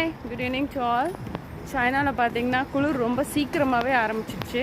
Hi good evening to all சைனாவில் பார்த்தீங்கன்னா குளிர் ரொம்ப சீக்கிரமாகவே ஆரம்பிச்சிடுச்சு.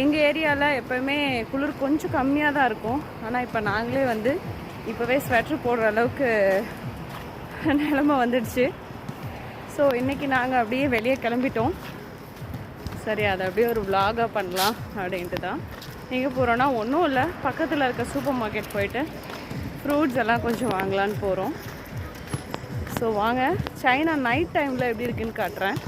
எங்கள் ஏரியாவில் எப்போவுமே குளிர் கொஞ்சம் கம்மியாக தான் இருக்கும். ஆனால் இப்போ நாங்களே வந்து இப்போவே ஸ்வெட்டர் போடுற அளவுக்கு நிலமை வந்துடுச்சு. ஸோ இன்றைக்கி நாங்கள் அப்படியே வெளியே கிளம்பிட்டோம். சரி அதை அப்படியே ஒரு விலாகாக பண்ணலாம் அப்படின்ட்டு தான் எங்கே போகிறோன்னா ஒன்றும் இல்லை. பக்கத்தில் இருக்க சூப்பர் மார்க்கெட் போயிட்டு ஃப்ரூட்ஸ் எல்லாம் கொஞ்சம் வாங்கலான்னு போகிறோம் ஸோ வாங்க சைனா நைட் டைமில் எப்படி இருக்குன்னு காட்டுறேன்.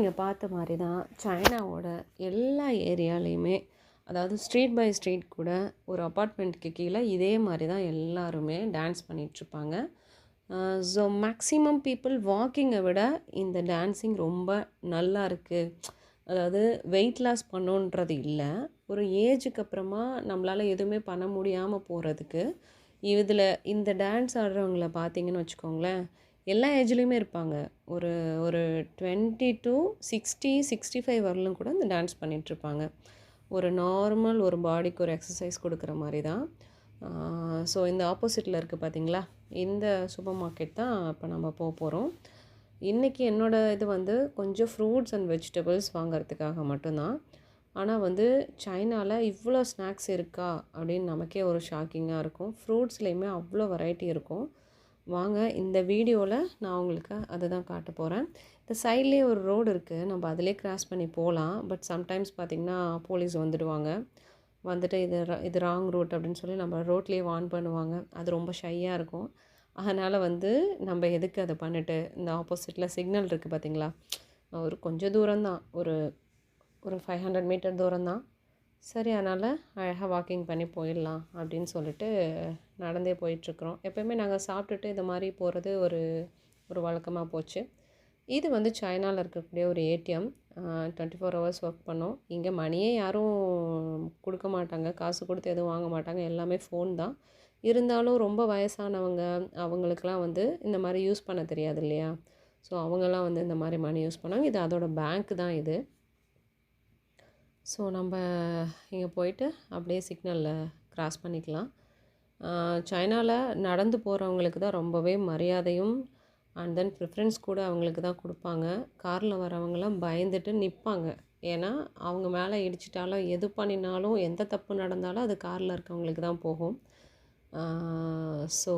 நீங்கள் பார்த்த மாதிரி தான் சைனாவோட எல்லா ஏரியாலையுமே அதாவது ஸ்ட்ரீட் பை ஸ்ட்ரீட் கூட ஒரு அப்பார்ட்மெண்ட்டுக்கு கீழே இதே மாதிரி தான் எல்லாருமே டான்ஸ் பண்ணிகிட்ருப்பாங்க ஸோ மேக்ஸிமம் பீப்புள் வாக்கிங்கை விட இந்த டான்ஸிங் ரொம்ப நல்லா இருக்குது அதாவது வெயிட் லாஸ் பண்ணுன்றது இல்லை. ஒரு ஏஜுக்கு அப்புறமா நம்மளால் எதுவுமே பண்ண முடியாமல் போகிறதுக்கு இதில் இந்த டான்ஸ் ஆடுறவங்கள பார்த்தீங்கன்னு வச்சுக்கோங்களேன் எல்லா ஏஜ்லேயுமே இருப்பாங்க. ஒரு ஒரு twenty to sixty sixty five வரலும் கூட இந்த டான்ஸ் பண்ணிகிட்ருப்பாங்க ஒரு நார்மல் ஒரு பாடிக்கு ஒரு எக்ஸசைஸ் கொடுக்குற மாதிரி தான். ஸோ இந்த ஆப்போசிட்டில் இருக்குது பார்த்தீங்களா இந்த சூப்பர் மார்க்கெட் தான் இப்போ நம்ம போக போகிறோம் இன்றைக்கி என்னோடய இது வந்து கொஞ்சம் ஃப்ரூட்ஸ் அண்ட் வெஜிடபிள்ஸ் வாங்குறதுக்காக மட்டும்தான் ஆனால் வந்து சைனாவில் இவ்வளோ ஸ்நாக்ஸ் இருக்கா? அப்படின்னு நமக்கே ஒரு ஷாக்கிங்காக இருக்கும். ஃப்ரூட்ஸ்லேயுமே அவ்வளோ வெரைட்டி இருக்கும். வாங்க இந்த வீடியோவில் நான் உங்களுக்கு அதை தான் காட்ட போகிறேன் இந்த சைட்லேயே ஒரு ரோடு இருக்குது நம்ம அதிலே கிராஸ் பண்ணி போகலாம் பட் சம்டைம்ஸ் பார்த்திங்கன்னா போலீஸ் வந்துடுவாங்க. வந்துட்டு இது இது ராங் ரூட் அப்படின்னு சொல்லி நம்ம ரோட்லேயே வார்ன் பண்ணுவாங்க. அது ரொம்ப ஷையாக இருக்கும். அதனால் வந்து நம்ம எதுக்கு அதை பண்ணிட்டு இந்த ஆப்போசிட்டில் சிக்னல் இருக்குது பார்த்தீங்களா ஒரு கொஞ்சம் தூரம்தான். ஒரு ஒரு ஃபைவ் ஹண்ட்ரட் மீட்டர் தூரம்தான். சரி அதனால் அழகாக வாக்கிங் பண்ணி போயிடலாம் அப்படின்னு சொல்லிட்டு நடந்தே போயிட்டுருக்குறோம். எப்போயுமே நாங்கள் சாப்பிட்டுட்டு இந்த மாதிரி போகிறது ஒரு ஒரு வழக்கமாக போச்சு. இது வந்து சைனாவில் இருக்கக்கூடிய ஒரு ATM. Twenty four hours work பண்ணோம். இங்கே மணியே யாரும் கொடுக்க மாட்டாங்க. காசு கொடுத்து எதுவும் வாங்க மாட்டாங்க. எல்லாமே ஃபோன் தான். இருந்தாலும் ரொம்ப வயசானவங்க அவங்களுக்கெலாம் வந்து இந்த மாதிரி யூஸ் பண்ண தெரியாது இல்லையா? ஸோ அவங்கெல்லாம் வந்து இந்த மாதிரி மணி யூஸ் பண்ணாங்க. இது அதோடய பேங்க் தான் இது. ஸோ நம்ம இங்கே போயிட்டு அப்படியே சிக்னலில் க்ராஸ் பண்ணிக்கலாம். சைனாவில் நடந்து போகிறவங்களுக்கு தான் ரொம்பவே மரியாதையும் அண்ட் தென் ப்ரிஃபரன்ஸ் கூட அவங்களுக்கு தான் கொடுப்பாங்க. காரில் வரவங்களாம் பயந்துட்டு நிற்பாங்க ஏன்னா அவங்க மேலே இடிச்சிட்டாலும் எது பண்ணினாலும் எந்த தப்பு நடந்தாலும் அது காரில் இருக்கவங்களுக்கு தான் போகும். ஸோ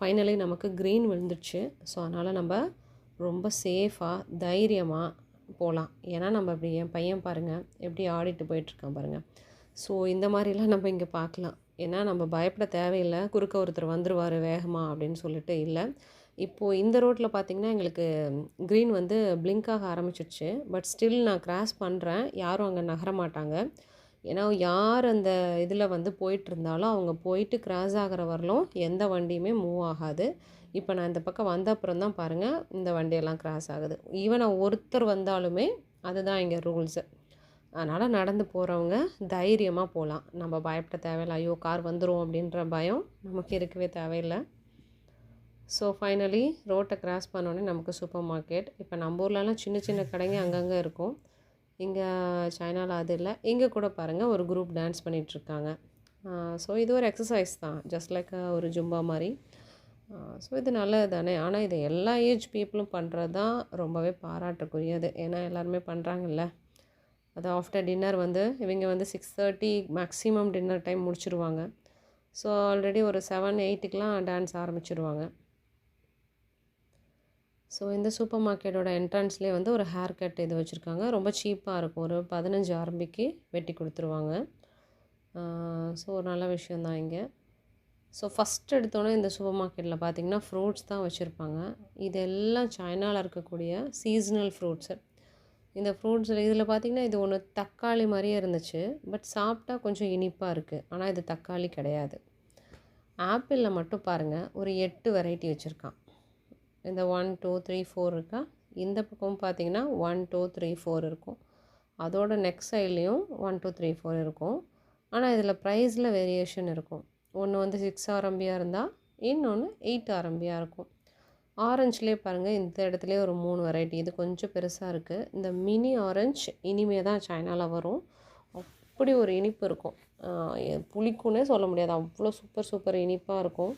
ஃபைனலி நமக்கு க்ரீன் விழுந்துடுச்சு ஸோ அதனால் நம்ம ரொம்ப சேஃபாக தைரியமாக போகலாம் ஏன்னா நம்ம அப்படி என் பையன் பாருங்கள் எப்படி ஆடிட்டு போயிட்டுருக்கான் பாருங்கள் ஸோ இந்த மாதிரிலாம் நம்ம இங்கே பார்க்கலாம் ஏன்னா நம்ம பயப்பட தேவையில்லை. குறுக்க ஒருத்தர் வந்துடுவார் வேகமாக அப்படின்னு சொல்லிட்டு இல்லை. இப்போது இந்த ரோட்டில் பார்த்திங்கன்னா எங்களுக்கு க்ரீன் வந்து பிளிங்க் ஆக ஆரம்பிச்சிடுச்சு பட் ஸ்டில் நான் கிராஸ் பண்ணுறேன் யாரும் அங்கே நகர மாட்டாங்க. ஏன்னா யார் அந்த இதில் வந்து போயிட்டு இருந்தாலும் அவங்க போயிட்டு கிராஸ் ஆகிற வரலும் எந்த வண்டியுமே மூவ் ஆகாது. இப்போ நான் இந்த பக்கம் வந்த அப்புறம் தான் பாருங்கள் இந்த வண்டியெல்லாம் கிராஸ் ஆகுது. ஈவன் ஒருத்தர் வந்தாலுமே அதுதான் இங்கே ரூல்ஸு அதனால் நடந்து போகிறவங்க தைரியமாக போகலாம் நம்ம பயப்பட தேவையில்லை. ஐயோ கார் வந்துடும் அப்படின்ற பயம் நமக்கு இருக்கவே தேவையில்லை. ஸோ ஃபைனலி ரோட்டை கிராஸ் பண்ணோடனே நமக்கு சூப்பர் மார்க்கெட் இப்போ நம்ம ஊர்லலாம் சின்ன சின்ன கடைங்க அங்கங்கே இருக்கும். இங்கே சைனாவில் அது இல்லை. இங்கே கூட பாருங்கள் ஒரு குரூப் டான்ஸ் பண்ணிகிட்ருக்காங்க ஸோ இது ஒரு எக்ஸசைஸ் தான். ஜஸ்ட் லைக் ஒரு ஜும்பா மாதிரி. ஸோ இது நல்லது தானே ஆனால் இது எல்லா ஏஜ் பீப்புளும் பண்ணுறது தான் ரொம்பவே பாராட்டுக்குரியது. ஏன்னா எல்லாருமே பண்ணுறாங்கல்ல அது ஆஃப்டர் டின்னர் வந்து இவங்க வந்து six thirty maximum dinner time முடிச்சுருவாங்க. So already ஒரு செவன் எயிட்டுக்கெலாம் டான்ஸ் ஆரம்பிச்சிருவாங்க. ஸோ இந்த சூப்பர் மார்க்கெட்டோட என்ட்ரன்ஸ்லேயே வந்து ஒரு ஹேர் கட் இது வச்சுருக்காங்க. ரொம்ப சீப்பாக இருக்கும். ஒரு பதினஞ்சு ஆரம்பிக்கு வெட்டி கொடுத்துருவாங்க. ஸோ ஒரு நல்ல விஷயந்தான் இங்கே. ஸோ ஃபஸ்ட் எடுத்தோன்னே இந்த சூப்பர் மார்க்கெட்டில் பார்த்தீங்கன்னா ஃப்ரூட்ஸ் தான் வச்சுருப்பாங்க. இதெல்லாம் சைனாவில் இருக்கக்கூடிய சீசனல் ஃப்ரூட்ஸு இந்த ஃப்ரூட்ஸில் இதில் பார்த்தீங்கன்னா இது ஒன்று தக்காளி மாதிரியே இருந்துச்சு. பட் சாப்பிட்டா கொஞ்சம் இனிப்பாக இருக்குது ஆனால் இது தக்காளி கிடையாது. ஆப்பிளில் மட்டும் பாருங்கள் ஒரு எட்டு வெரைட்டி வச்சுருக்கான். இந்த ஒன் டூ த்ரீ ஃபோர் இருக்கா? இந்த பக்கம் பார்த்தீங்கன்னா ஒன் டூ த்ரீ ஃபோர் இருக்கும். அதோட நெக்ஸ்ட் சைட்லேயும் ஒன் டூ த்ரீ ஃபோர் இருக்கும். ஆனால் இதில் ப்ரைஸில் வேரியேஷன் இருக்கும். ஒன்று வந்து சிக்ஸ் ஆரம்பியாக இருந்தால் இன்னொன்று எயிட் ஆரம்பியாக இருக்கும். ஆரஞ்சுலேயே பாருங்கள் இந்த இடத்துலேயே ஒரு மூணு வெரைட்டி இது கொஞ்சம் பெருசாக இருக்குது இந்த மினி ஆரஞ்சு இனிமே தான் சைனாவில் வரும். அப்படி ஒரு இனிப்பு இருக்கும். புளிக்குன்னே சொல்ல முடியாது. அவ்வளோ சூப்பர் சூப்பர் இனிப்பாக இருக்கும்.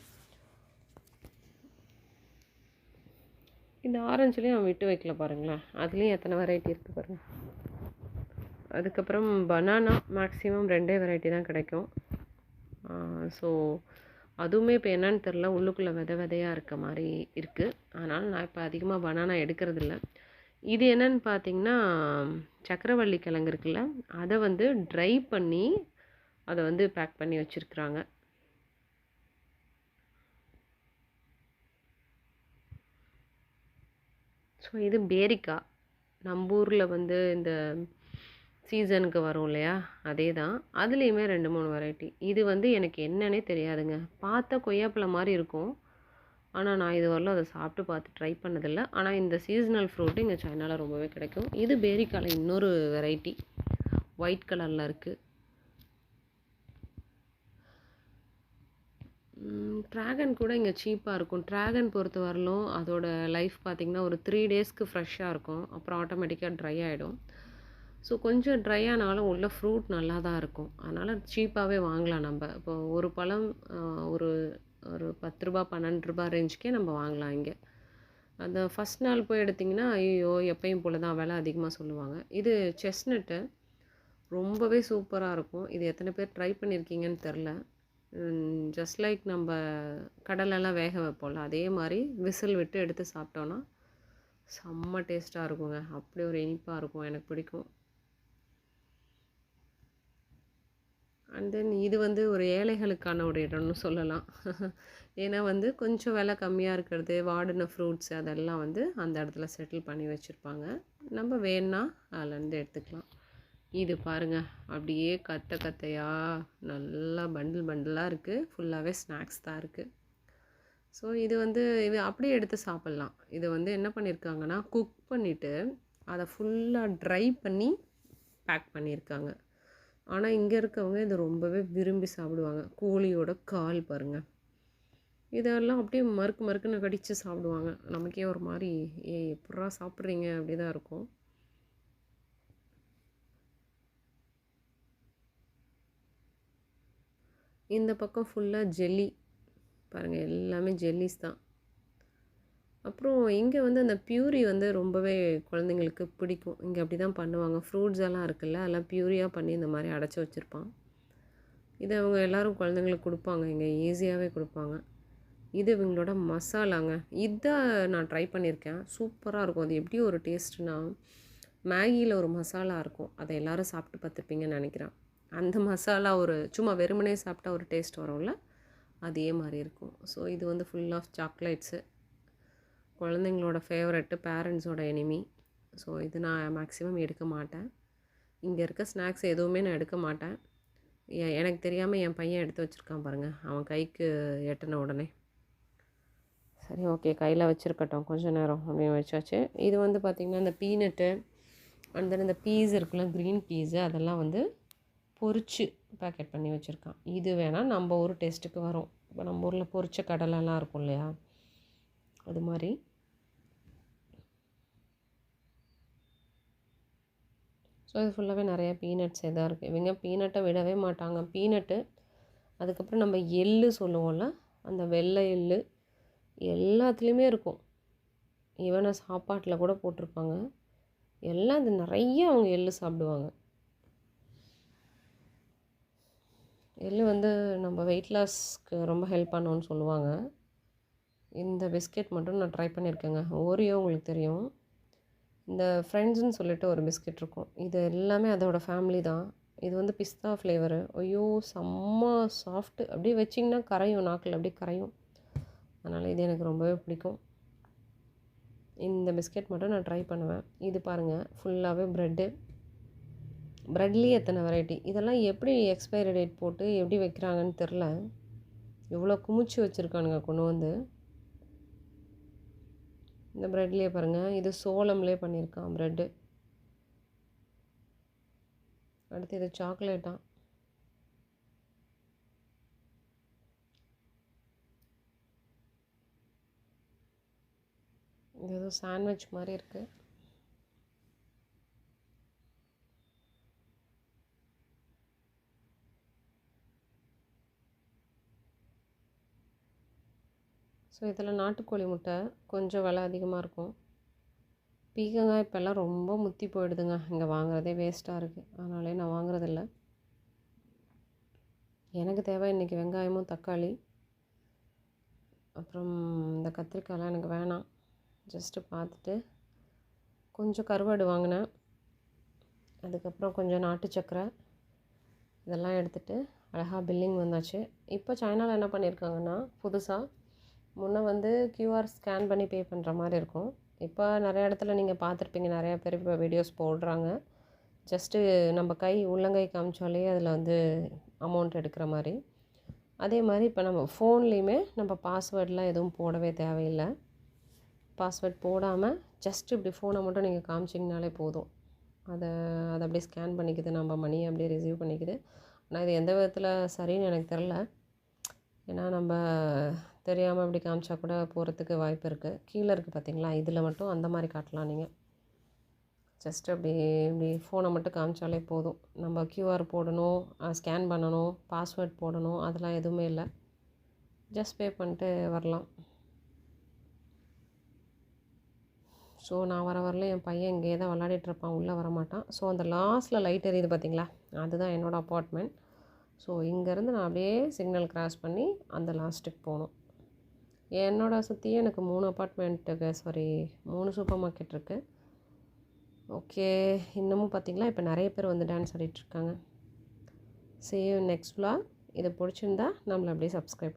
இந்த ஆரஞ்சுலேயும் அவன் விட்டு வைக்கல பாருங்களேன். அதுலேயும் எத்தனை வெரைட்டி இருக்குது பாருங்கள் அதுக்கப்புறம் பனானா மேக்ஸிமம் ரெண்டே வெரைட்டி தான் கிடைக்கும். ஸோ அதுவுமே இப்போ என்னன்னு தெரில உள்ளுக்குள்ளே வித விதையாக இருக்க மாதிரி இருக்குது அதனால் நான் இப்போ அதிகமாக பனானா எடுக்கிறதில்ல. இது என்னன்னு பார்த்தீங்கன்னா சக்கரவள்ளி கிழங்கு இருக்குல்ல அதை வந்து ட்ரை பண்ணி அதை வந்து பேக் பண்ணி வச்சுருக்குறாங்க. ஸோ இது பேரிக்காய். நம்ம ஊரில் வந்து இந்த சீசனுக்கு வரும் இல்லையா? அதே தான் அதுலேயுமே ரெண்டு மூணு வெரைட்டி இது வந்து எனக்கு என்னன்னே தெரியாதுங்க. பார்த்தா கொய்யாப்பழம் மாதிரி இருக்கும். ஆனால் நான் இது வரலும் அதை சாப்பிட்டு பார்த்து ட்ரை பண்ணதில்லை. ஆனால் இந்த சீசனல் ஃப்ரூட்டு இங்கே சைனாவில் ரொம்பவே கிடைக்கும். இது பேரிக்கால இன்னொரு வெரைட்டி ஒயிட் கலரில் இருக்குது ட்ராகன் கூட இங்கே சீப்பாக இருக்கும். ட்ராகன் பொறுத்த வரலும் அதோட லைஃப் பார்த்திங்கன்னா ஒரு த்ரீ டேஸ்க்கு ஃப்ரெஷ்ஷாக இருக்கும். அப்புறம் ஆட்டோமேட்டிக்காக ட்ரை ஆகிடும் ஸோ கொஞ்சம் ட்ரை ஆனாலும் உள்ள ஃப்ரூட் நல்லா தான் இருக்கும். அதனால் சீப்பாகவே வாங்கலாம் நம்ம. இப்போ ஒரு பழம் ஒரு ஒரு பத்து ரூபா பன்னெண்டு ரூபா ரேஞ்சுக்கே நம்ம வாங்கலாம் இங்கே. அந்த ஃபஸ்ட் நாள் போய் எடுத்திங்கன்னா ஐயோ எப்பயும் போல தான் விலை அதிகமாக சொல்லுவாங்க. இது செஸ்னட்டு ரொம்பவே சூப்பராக இருக்கும். இது எத்தனை பேர் ட்ரை பண்ணியிருக்கீங்கன்னு தெரில ஜஸ்ட் லைக் நம்ம கடலெல்லாம் வேக வைப்போம்ல அதே மாதிரி விசில் விட்டு எடுத்து சாப்பிட்டோன்னா செம்ம டேஸ்ட்டாக இருக்குங்க. அப்படி ஒரு இனிப்பாக இருக்கும். எனக்கு பிடிக்கும். அண்ட் தென் இது வந்து ஒரு ஏழைகளுக்கான ஒரு இடம்னு சொல்லலாம். ஏன்னா வந்து கொஞ்சம் விலை கம்மியாக இருக்கிறது வாடின ஃப்ரூட்ஸ் அதெல்லாம் வந்து அந்த இடத்துல செட்டில் பண்ணி வச்சுருப்பாங்க. நம்ம வேணுன்னா அதுலேருந்து எடுத்துக்கலாம். இது பாருங்கள் அப்படியே கத்த கத்தையாக நல்லா பண்டில் பண்டிலாக இருக்குது ஃபுல்லாகவே ஸ்நாக்ஸ் தான் இருக்குது ஸோ இது வந்து இது அப்படியே எடுத்து சாப்பிட்லாம். இது வந்து என்ன பண்ணியிருக்காங்கன்னா குக் பண்ணிவிட்டு அதை ஃபுல்லாக ட்ரை பண்ணி பேக் பண்ணியிருக்காங்க ஆனால் இங்கே இருக்கவங்க இதை ரொம்பவே விரும்பி சாப்பிடுவாங்க. கோழியோட கால் பாருங்கள் இதெல்லாம் அப்படியே மறுக்கு மறுக்குன்னு கடித்து சாப்பிடுவாங்க. நமக்கே ஒரு மாதிரி ஏ எப்பட்றா சாப்பிட்றீங்க? அப்படி தான் இருக்கும். இந்த பக்கம் ஃபுல்லாக ஜெல்லி பாருங்கள் எல்லாமே ஜெல்லிஸ் தான். அப்புறம் இங்கே வந்து அந்த பியூரி வந்து ரொம்பவே குழந்தைங்களுக்கு பிடிக்கும். இங்கே அப்படி தான் பண்ணுவாங்க. ஃப்ரூட்ஸ் எல்லாம் இருக்குல்ல அதெல்லாம் பியூரியாக பண்ணி இந்த மாதிரி அடைச்சி வச்சுருப்பான். இதை அவங்க எல்லோரும் குழந்தைங்களுக்கு கொடுப்பாங்க. இங்கே ஈஸியாகவே கொடுப்பாங்க. இது இவங்களோட மசாலாங்க. இதை நான் ட்ரை பண்ணியிருக்கேன். சூப்பராக இருக்கும். அது எப்படி ஒரு டேஸ்ட்னா மேகியில் ஒரு மசாலா இருக்கும். அதை எல்லோரும் சாப்பிட்டு பார்த்துருப்பீங்கன்னு நினைக்கிறேன். அந்த மசாலா ஒரு சும்மா வெறுமனே சாப்பிட்டா ஒரு டேஸ்ட் வரும்ல? அதே மாதிரி இருக்கும். ஸோ இது வந்து ஃபுல் ஆஃப் சாக்லேட்ஸு குழந்தைங்களோட ஃபேவரெட்டு பேரண்ட்ஸோட எனிமி ஸோ இது நான் மேக்ஸிமம் எடுக்க மாட்டேன். இங்கே இருக்க ஸ்நாக்ஸ் எதுவுமே நான் எடுக்க மாட்டேன். எனக்கு தெரியாமல் என் பையன் எடுத்து வச்சுருக்கான் பாருங்கள் அவன் கைக்கு எட்டின உடனே. சரி ஓகே கையில் வச்சுருக்கட்டும். கொஞ்சம் நேரம் அப்படின்னு வச்சாச்சு. இது வந்து பார்த்திங்கன்னா இந்த பீனட்டு அண்ட் தென் இந்த பீஸ் இருக்குல்ல க்ரீன் பீஸு அதெல்லாம் வந்து பொறிச்சு பேக்கெட் பண்ணி வச்சுருக்கான். இது வேணால் நம்ம ஊர் டேஸ்ட்டுக்கு வரும். இப்போ நம்ம ஊரில் பொறிச்ச கடலைலாம் இருக்கும் இல்லையா? அது மாதிரி. ஸோ இது ஃபுல்லாகவே நிறையா பீனட்ஸ் இதாக இருக்குது இவங்க பீனட்டை விடவே மாட்டாங்க. பீனட்டு அதுக்கப்புறம் நம்ம எள்ளு சொல்லுவோம்ல அந்த வெள்ளை எள்ளு எல்லாத்துலேயுமே இருக்கும். ஈவனை சாப்பாட்டில் கூட போட்டிருப்பாங்க. எல்லாம் இது நிறைய அவங்க எள்ளு சாப்பிடுவாங்க. எள்ளு வந்து நம்ம வெயிட் லாஸ்க்கு ரொம்ப ஹெல்ப் பண்ணுன்னு சொல்லுவாங்க. இந்த பிஸ்கெட் மட்டும் நான் ட்ரை பண்ணியிருக்கேங்க. ஓரியோ உங்களுக்கு தெரியும். இந்த ஃப்ரெண்ட்ஸ்னு சொல்லிட்டு ஒரு பிஸ்கெட் இருக்கும். இது எல்லாமே அதோட ஃபேமிலி தான். இது வந்து பிஸ்தா ஃப்ளேவரு ஐயோ செம்ம சாஃப்ட்டு அப்படியே வச்சிங்கன்னா கரையும் நாக்கில் அப்படியே கரையும். அதனால் இது எனக்கு ரொம்பவே பிடிக்கும். இந்த பிஸ்கெட் மட்டும் நான் ட்ரை பண்ணுவேன். இது பாருங்கள் ஃபுல்லாகவே ப்ரெட்டு ப்ரெட்லேயே எத்தனை வெரைட்டி இதெல்லாம் எப்படி எக்ஸ்பைரி டேட் போட்டு எப்படி வைக்கிறாங்கன்னு தெரில இவ்வளோ குமிச்சு வச்சுருக்கானுங்க கொண்டு வந்து. இந்த ப்ரெட்லேயே பாருங்கள் இது சோளம்லேயே பண்ணியிருக்கான் ப்ரெட்டு அடுத்து இது சாக்லேட்டா இது ஏதோ சாண்ட்விச் மாதிரி இருக்குது ஸோ இதில் நாட்டுக்கோழி முட்டை கொஞ்சம் விலை அதிகமாக இருக்கும். பீக்கங்காய் இப்போல்லாம் ரொம்ப முத்தி போயிடுதுங்க. இங்கே வாங்குறதே வேஸ்ட்டாக இருக்குது அதனாலே நான் வாங்குறதில்ல. எனக்கு தேவை இன்றைக்கி வெங்காயமும் தக்காளி. அப்புறம் இந்த கத்திரிக்காய்லாம் எனக்கு வேணாம். ஜஸ்ட்டு பார்த்துட்டு கொஞ்சம் கருவாடு வாங்கினேன். அதுக்கப்புறம் கொஞ்சம் நாட்டு சக்கரை. இதெல்லாம் எடுத்துகிட்டு அழகாக பில்லிங் வந்தாச்சு. இப்போ சைனாவில் என்ன பண்ணியிருக்காங்கன்னா புதுசாக முன்னே வந்து கியூஆர் ஸ்கேன் பண்ணி பே பண்ணுற மாதிரி இருக்கும். இப்போ நிறைய இடத்துல நீங்கள் பார்த்துருப்பீங்க. நிறையா பேர் இப்போ வீடியோஸ் போடுறாங்க. ஜஸ்ட்டு நம்ம கை உள்ளங்கை காமிச்சாலே அதில் வந்து அமௌண்ட் எடுக்கிற மாதிரி. அதே மாதிரி இப்போ நம்ம ஃபோன்லேயுமே நம்ம பாஸ்வேர்டெலாம் எதுவும் போடவே தேவையில்லை. பாஸ்வேர்ட் போடாமல் ஜஸ்ட் இப்படி ஃபோனை மட்டும் நீங்கள் காமிச்சிங்கனாலே போதும். அதை அதை அப்படியே ஸ்கேன் பண்ணிக்குது. நம்ம மணியை அப்படியே ரிசீவ் பண்ணிக்குது. ஆனால் இது எந்த விதத்தில் சரின்னு எனக்கு தெரில ஏன்னா நம்ம தெரியாமல் இப்படி காமிச்சா கூட போகிறதுக்கு வாய்ப்பு இருக்குது கீழே இருக்குது பார்த்தீங்களா இதில் மட்டும் அந்த மாதிரி காட்டலாம் நீங்கள் ஜஸ்ட் அப்படி இப்படி ஃபோனை மட்டும் காமிச்சாலே போதும். நம்ம க்யூஆர் போடணும் ஸ்கேன் பண்ணணும் பாஸ்வேர்ட் போடணும் அதெல்லாம் எதுவுமே இல்லை. ஜஸ்ட் பே பண்ணிட்டு வரலாம். ஸோ நான் வர வரல என் பையன் இங்கேயே தான் விளாடிட்டு இருப்பான் உள்ளே வர மாட்டான். ஸோ அந்த லாஸ்ட்டில் லைட் எரியுது பார்த்தீங்களா அதுதான் என்னோடய அப்பார்ட்மெண்ட் ஸோ இங்கேருந்து நான் அப்படியே சிக்னல் கிராஸ் பண்ணி அந்த லாஸ்ட்டுக்கு போகணும். என்னோட சுற்றியும் எனக்கு மூணு அப்பார்ட்மெண்ட்டுக்கு சாரி மூணு சூப்பர் மார்க்கெட் இருக்குது ஓகே இன்னமும் பார்த்தீங்களா இப்போ நிறைய பேர் வந்து டான்ஸ் ஆடிட்டுருக்காங்க சேவ் நெக்ஸ்ட் vlog. இதை பிடிச்சிருந்தா நம்மளை அப்படியே சப்ஸ்கிரைப்